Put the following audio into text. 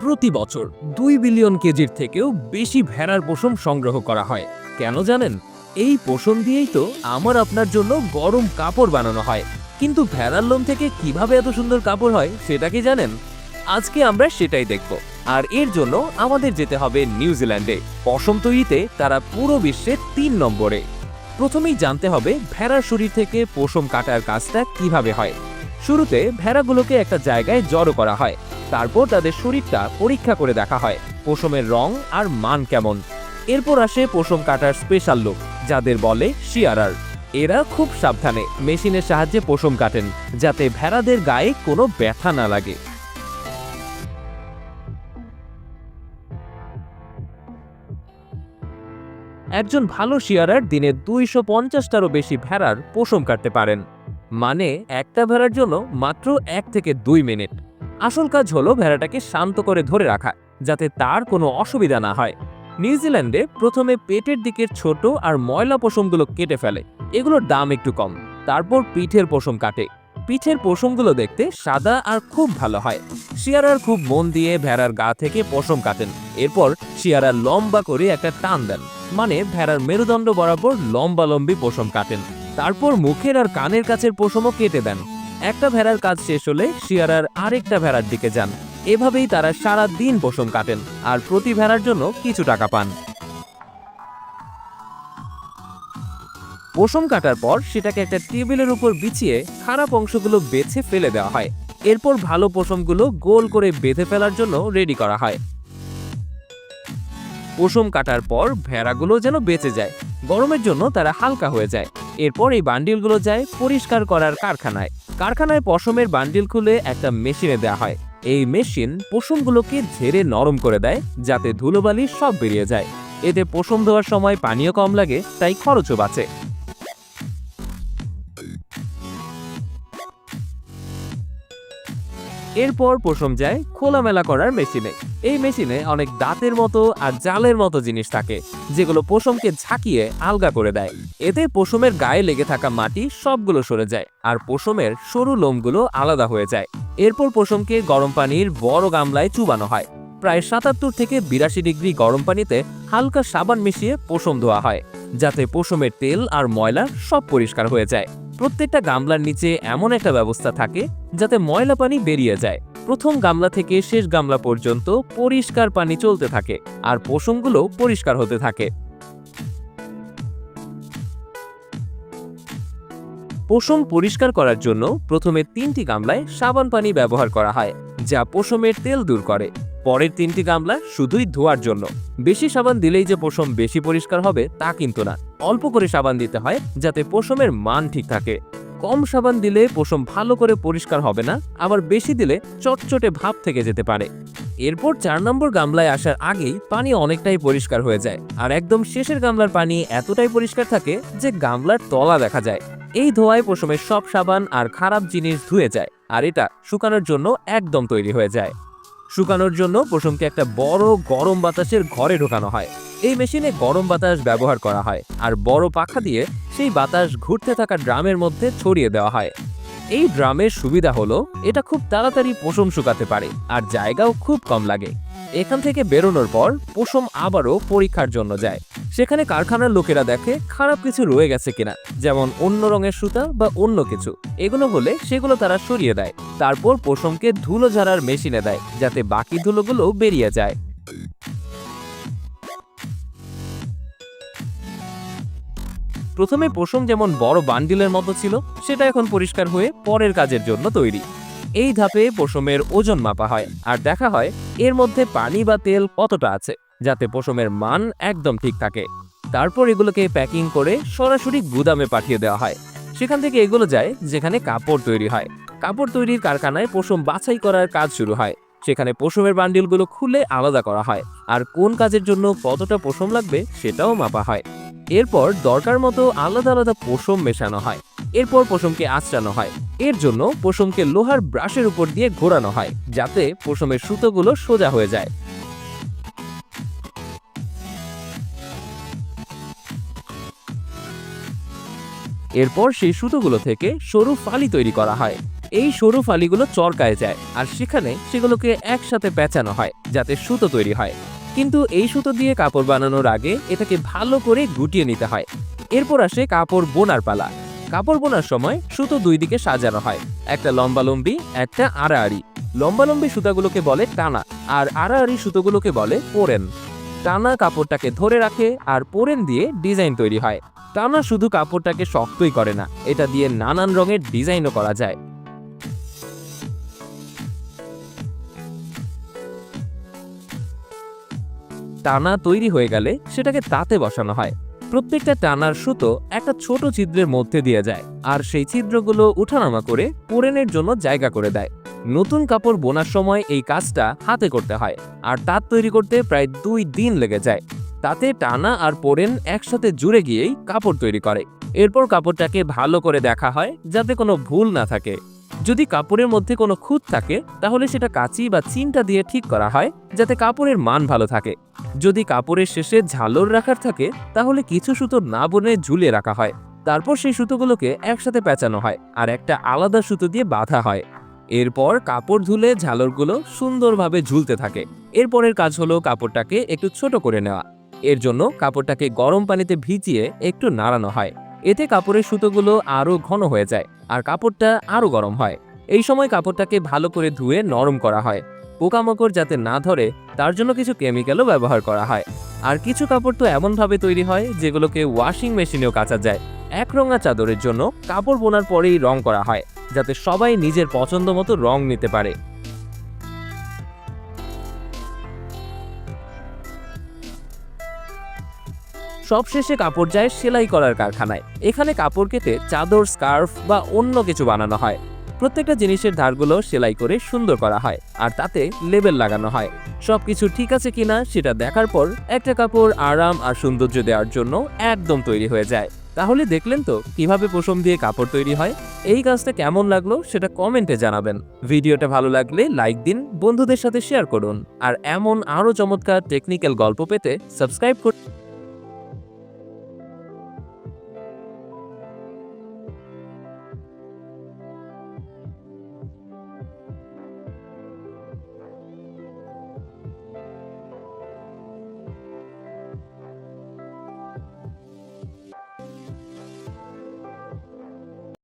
প্রতি বছর দুই বিলিয়ন কেজির থেকেও বেশি ভেড়ার পশম সংগ্রহ করা হয়। কেন জানেন? এই পশম দিয়েই তো আমার আপনার জন্য গরম কাপড় বানানো হয়। কিন্তু ভেড়ার লোম থেকে কীভাবে এত সুন্দর কাপড় হয় সেটা কি জানেন? আজকে আমরা সেটাই দেখব। আর এর জন্য আমাদের যেতে হবে নিউজিল্যান্ডে পশম তৈরিতে তারা পুরো বিশ্বে তিন নম্বরে। প্রথমেই জানতে হবে ভেড়ার শরীর থেকে পশম কাটার কাজটা কীভাবে হয়। শুরুতে ভেড়াগুলোকে একটা জায়গায় জড়ো করা হয়। তারপর তাদের শরীরটা পরীক্ষা করে দেখা হয়, পশমের রং আর মান কেমন। এরপর আসে পশম কাটার স্পেশাল লোক যাদের বলে শিয়ারার এরা খুব সাবধানে মেশিনের সাহায্যে পশম কাটেন, যাতে ভেড়াদের গায়ে কোনো ব্যথা না লাগে। একজন ভালো শিয়ারার দিনে দুইশো পঞ্চাশটারও বেশি ভেড়ার পশম কাটতে পারেন। মানে একটা ভেড়ার জন্য মাত্র এক থেকে দুই মিনিট। আসল কাজ হলো ভেড়াটাকে শান্ত করে ধরে রাখা, যাতে তার কোনো অসুবিধা না হয়। নিউজিল্যান্ডে প্রথমে পেটের দিকের ছোট আর ময়লা পশমগুলো কেটে ফেলে, এগুলোর দাম একটু কম। তারপর পিঠের পশম কাটে। পিঠের পশমগুলো দেখতে সাদা আর খুব ভালো হয়। শিয়ারার খুব মন দিয়ে ভেড়ার গা থেকে পশম কাটেন। এরপর শিয়ারা লম্বা করে একটা টান দেন মানে ভেড়ার মেরুদণ্ড বরাবর লম্বা লম্বি পশম কাটেন। তারপর মুখের আর কানের কাছের পশমও কেটে দেন। একটা ভেড়ার কাজ শেষ হলে শিয়ারার আরেকটা ভেড়ার দিকে যান। এভাবেই তারা সারা দিন পশম কাটেন আর প্রতি ভেড়ার জন্য কিছু টাকা পান। পশম কাটার পর সেটাকে একটা টেবিলের উপর বিছিয়ে খারাপ অংশগুলো বেছে ফেলে দেওয়া হয়। এরপর ভালো পশমগুলো গোল করে বেঁধে ফেলার জন্য রেডি করা হয়। পশম কাটার পর ভেড়াগুলো যেন বেঁচে যায়। গরমের জন্য তারা হালকা হয়ে যায়। এরপর এই বান্ডিলগুলো যায় পরিষ্কার করার কারখানায়। কারখানায় পশমের বান্ডিল খুলে একটা মেশিনে দেওয়া হয়। এই মেশিন পশমগুলোকে ঝেড়ে নরম করে দেয়, যাতে ধুলোবালি সব বেরিয়ে যায়। এতে পশম ধোয়ার সময় পানীয় কম লাগে, তাই খরচও বাঁচে। এরপর পশম যায় খোলামেলা করার মেশিনে। এই মেশিনে অনেক দাঁতের মতো আর জালের মতো জিনিস থাকে, যেগুলো পশমকে ঝাঁকিয়ে আলগা করে দেয়। এতে পশমের গায়ে লেগে থাকা মাটি সবগুলো সরে যায় আর পশমের সরু লোমগুলো আলাদা হয়ে যায়। এরপর পশমকে গরম পানির বড় গামলায় চুবানো হয়। প্রায় সাতাত্তর থেকে বিরাশি ডিগ্রি গরম পানিতে হালকা সাবান মিশিয়ে পশম ধোয়া হয়, যাতে পশমের তেল আর ময়লা সব পরিষ্কার হয়ে যায়। প্রত্যেকটা গামলার নিচে এমন একটা ব্যবস্থা থাকে যাতে ময়লা পানি বেরিয়ে যায়। প্রথম গামলা থেকে শেষ গামলা পর্যন্ত পরিষ্কার পানি চলতে থাকে আর পশমগুলো পরিষ্কার হতে থাকে। পশম পরিষ্কার করার জন্য প্রথমে তিনটি গামলায় সাবান পানি ব্যবহার করা হয়, যা পশমের তেল দূর করে। পরের তিনটি গামলা শুধুই ধোয়ার জন্য। বেশি সাবান দিলেই যে পশম বেশি পরিষ্কার হবে তা কিন্তু না। অল্প করে সাবান দিতে হয় যাতে পশমের মান ঠিক থাকে। কম সাবান দিলে পশম ভালো করে পরিষ্কার হবে না, আবার বেশি দিলে চটচটে ভাব থেকে যেতে পারে। এরপর চার নম্বর গামলায় আসার আগেই পানি অনেকটাই পরিষ্কার হয়ে যায়। আর একদম শেষের গামলার পানি এতটাই পরিষ্কার থাকে যে গামলার তলা দেখা যায়। এই ধোয়ায় পশমের সব সাবান আর খারাপ জিনিস ধুয়ে যায়, আর এটা শুকানোর জন্য একদম তৈরি হয়ে যায়। শুকানোর জন্য পশমকে একটা বড় গরম বাতাসের ঘরে ঢোকানো হয়। এই মেশিনে গরম বাতাস ব্যবহার করা হয় আর বড় পাখা দিয়ে সেই বাতাস ঘুরতে থাকা ড্রামের মধ্যে ছড়িয়ে দেওয়া হয়। এই ড্রামের সুবিধা হলো, এটা খুব তাড়াতাড়ি পশম শুকাতে পারে আর জায়গাও খুব কম লাগে। এখান থেকে বেরোনোর পর পশম আবারও পরীক্ষার জন্য যায়। সেখানে কারখানার লোকেরা দেখে খারাপ কিছু রয়ে গেছে কিনা, যেমন অন্য রঙের সুতা বা অন্য কিছু। এগুলো হলে সেগুলো তারা সরিয়ে দেয়। তারপর পশমকে ধুলো ঝাড়ার মেশিনে দেয়, যাতে বাকি ধুলোগুলো বেরিয়ে যায়। প্রথমে পশম যেমন বড় বান্ডিলের মতো ছিল, সেটা এখন পরিষ্কার হয়ে পরের কাজের জন্য তৈরি। এই ধাপে পশমের ওজন মাপা হয় আর দেখা হয় এর মধ্যে পানি বা তেল কতটা আছে, যাতে পশমের মান একদম ঠিক থাকে। তারপর এগুলোকে প্যাকিং করে সরাসরি গুদামে পাঠিয়ে দেওয়া হয়। সেখান থেকে এগুলো যায় যেখানে কাপড় তৈরি হয়। কাপড় তৈরির কারখানায় পশম বাছাই করার কাজ শুরু হয়। সেখানে পশমের বান্ডিলগুলো খুলে আলাদা করা হয়। আর কোন কাজের জন্য কতটা পশম লাগবে সেটাও মাপা হয়। এরপর দরকার মতো আলাদা আলাদা পশম মেশানো হয়। এরপর পশমকে আঁচড়ানো হয়। এর জন্য পশমকে লোহার ব্রাশের উপর দিয়ে ঘোরানো হয়, যাতে পশমের সুতোগুলো সোজা হয়ে যায়। এরপর সেই সুতোগুলো থেকে সরু ফালি তৈরি করা হয়। এই সরু ফালিগুলো চরকায় যায়, আর সেখানে সেগুলোকে একসাথে পেঁচানো হয়, যাতে সুতো তৈরি হয়। কিন্তু এই সুতো দিয়ে কাপড় বানানোর আগে এটাকে ভালো করে গুটিয়ে নিতে হয়। এরপর আসে কাপড় বোনার পালা। কাপড় বোনার সময় সুতো দুই দিকে সাজানো হয়। একটা লম্বালম্বি একটা আড়াআড়ি। লম্বালম্বি সুতাগুলোকে বলে টানা, আর আড়াআড়ি সুতোগুলোকে বলে পোরেন টানা কাপড়টাকে ধরে রাখে আর পোরেন দিয়ে ডিজাইন তৈরি হয়। টানা শুধু কাপড়টাকে শক্তই করে না, এটা দিয়ে নানান রঙের ডিজাইনও করা যায়। টানা তৈরি হয়ে গেলে সেটাকে তাতে বসানো হয়। প্রত্যেকটা টানার সুতো একটা ছোট ছিদ্রের মধ্যে দিয়ে যায় আর সেই ছিদ্রগুলো উঠানামা করে পোড়েনের জন্য জায়গা করে দেয়। নতুন কাপড় বোনার সময় এই কাজটা হাতে করতে হয় আর তাঁত তৈরি করতে প্রায় দুই দিন লেগে যায়। তাতে টানা আর পোড়েন একসাথে জুড়ে গিয়েই কাপড় তৈরি করে। এরপর কাপড়টাকে ভালো করে দেখা হয় যাতে কোনো ভুল না থাকে। যদি কাপড়ের মধ্যে কোনো খুঁত থাকে, তাহলে সেটা কাঁচি বা চিনটা দিয়ে ঠিক করা হয়, যাতে কাপড়ের মান ভালো থাকে। যদি কাপড়ের শেষে ঝালর রাখার থাকে, তাহলে কিছু সুতো না বনে ঝুলে রাখা হয়। তারপর সেই সুতোগুলোকে একসাথে পেঁচানো হয় আর একটা আলাদা সুতো দিয়ে বাঁধা হয়। এরপর কাপড় ধুলে ঝালরগুলো সুন্দরভাবে ঝুলতে থাকে। এরপরের কাজ হলো কাপড়টাকে একটু ছোট করে নেওয়া। এর জন্য কাপড়টাকে গরম পানিতে ভিজিয়ে একটু নাড়ানো হয়। এতে কাপড়ের সুতোগুলো আরও ঘন হয়ে যায় আর কাপড়টা আরও গরম হয়। এই সময় কাপড়টাকে ভালো করে ধুয়ে নরম করা হয়। পোকামাকড় যাতে না ধরে, তার জন্য কিছু কেমিক্যালও ব্যবহার করা হয়। আর কিছু কাপড় তো এমনভাবে তৈরি হয়, যেগুলোকে ওয়াশিং মেশিনেও কাচা যায়। একরঙা চাদরের জন্য কাপড় বোনার পরেই রং করা হয়, যাতে সবাই নিজের পছন্দ মতো রং নিতে পারে। সবশেষে কাপড় যায় সেলাই করার কারখানায়। এখানে কাপড় কেটে চাদর, স্কার্ফ বা অন্য কিছু বানানো হয়। প্রত্যেকটা জিনিসের ধারগুলো সেলাই করে সুন্দর করা হয় আর তাতে লেবেল লাগানো হয়। সবকিছু ঠিক আছে কিনা সেটা দেখার পর একটা কাপড় আরাম আর সৌন্দর্য দেওয়ার জন্য একদম তৈরি হয়ে যায়। তাহলে দেখলেন তো কীভাবে পশম দিয়ে কাপড় তৈরি হয়? এই কাজটা কেমন লাগল সেটা কমেন্টে জানাবেন। ভিডিওটা ভালো লাগলে লাইক দিন, বন্ধুদের সাথে শেয়ার করুন। আর এমন আরও চমৎকার টেকনিক্যাল গল্প পেতে সাবস্ক্রাইব করুন